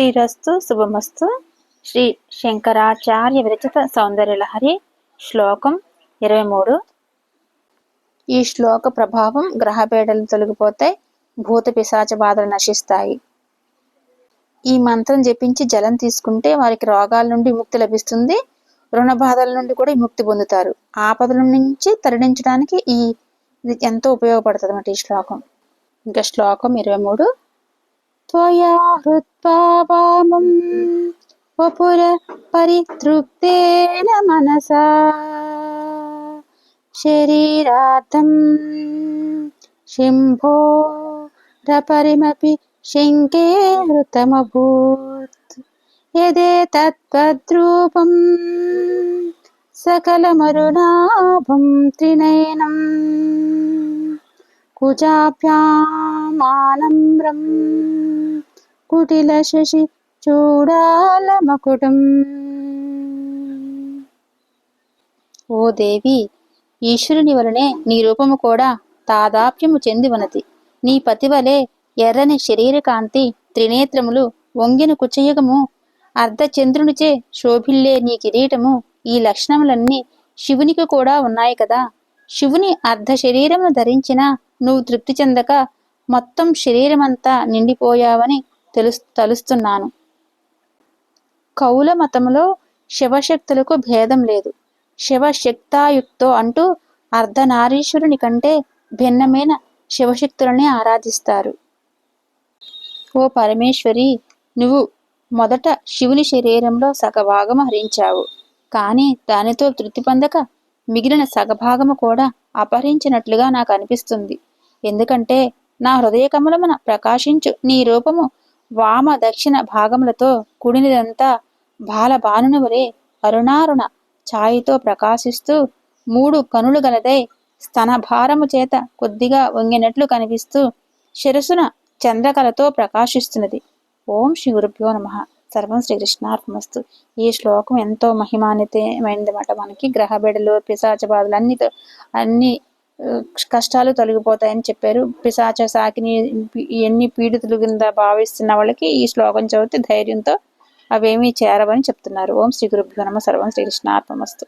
శ్రీరస్తు శుభమస్తు. శ్రీ శంకరాచార్య విరచిత సౌందర్యలహరి శ్లోకం ఇరవై మూడు. ఈ శ్లోక ప్రభావం గ్రహపేడలు తొలగిపోతాయి భూత పిశాచ బాధలు నశిస్తాయి. ఈ మంత్రం జపించి జలం తీసుకుంటే వారికి రోగాల నుండి ముక్తి లభిస్తుంది. రుణ బాధల నుండి కూడా ముక్తి పొందుతారు. ఆపదల నుంచి తరలించడానికి ఈ ఎంతో ఉపయోగపడుతుంది అన్నమాట ఈ శ్లోకం. ఇంకా శ్లోకం ఇరవై మూడు. त्वया हृत्पावामम् वपुरपरितृप्तेन मनसा शरीरार्थं शिम्भो रपरिमपि शिङ्के हृतमभूत् यदे तत्त्वद्रूपम् सकलमरुणाभं त्रिनयनम् कुजाभ्यामानम्रम् కుటిల శశి చూడాల మకుటం ఓ దేవి ఈశ్వరుని వలనే నీ రూపము కూడా తాదాప్యము చెంది ఉన్నది నీ పతి వలె ఎర్రని శరీర కాంతి త్రినేత్రములు వంగిన కుచయుగము అర్ధచంద్రునిచే శోభిల్లే నీ కిరీటము ఈ లక్షణములన్నీ శివునికి కూడా ఉన్నాయి కదా. శివుని అర్ధ శరీరమును ధరించిన నువ్వు తృప్తి చెందక మొత్తం శరీరమంతా నిండిపోయావని తెలుసు తలుస్తున్నాను. కౌల మతంలో శివశక్తులకు భేదం లేదు. శివశక్తాయుక్తో అంటూ అర్ధనారీశ్వరుని కంటే భిన్నమైన శివశక్తులని ఆరాధిస్తారు. ఓ పరమేశ్వరి నువ్వు మొదట శివుని శరీరంలో సగభాగము హరించావు కానీ దానితో తృప్తి పొందక మిగిలిన సగభాగము కూడా అపహరించినట్లుగా నాకు అనిపిస్తుంది. ఎందుకంటే నా హృదయ కమలమున ప్రకాశించు నీ రూపము వామ దక్షిణ భాగములతో కుడినిదంతా బాలబానుని వలె అరుణారుణ ఛాయితో ప్రకాశిస్తూ మూడు కనులు గలదై స్తనభారము చేత కొద్దిగా వంగినట్లు కనిపిస్తూ శిరసున చంద్రకలతో ప్రకాశిస్తున్నది. ఓం శ్రీ గురుభ్యో నమ. సర్వం శ్రీకృష్ణార్పమస్తు ఈ శ్లోకం ఎంతో మహిమాన్వితమైనదన్నమాట మనకి గ్రహబెడలు పిశాచ బాధలు అన్ని అన్ని కష్టాలు తొలగిపోతాయని చెప్పారు. పిశాచ సాకిని ఎన్ని పీడితులు కింద భావిస్తున్న వాళ్ళకి ఈ శ్లోకం చదివితే ధైర్యంతో అవేమీ చేరవని చెప్తున్నారు. ఓం శ్రీ గురుభ్యో నమ. సర్వం శ్రీకృష్ణార్పమస్తు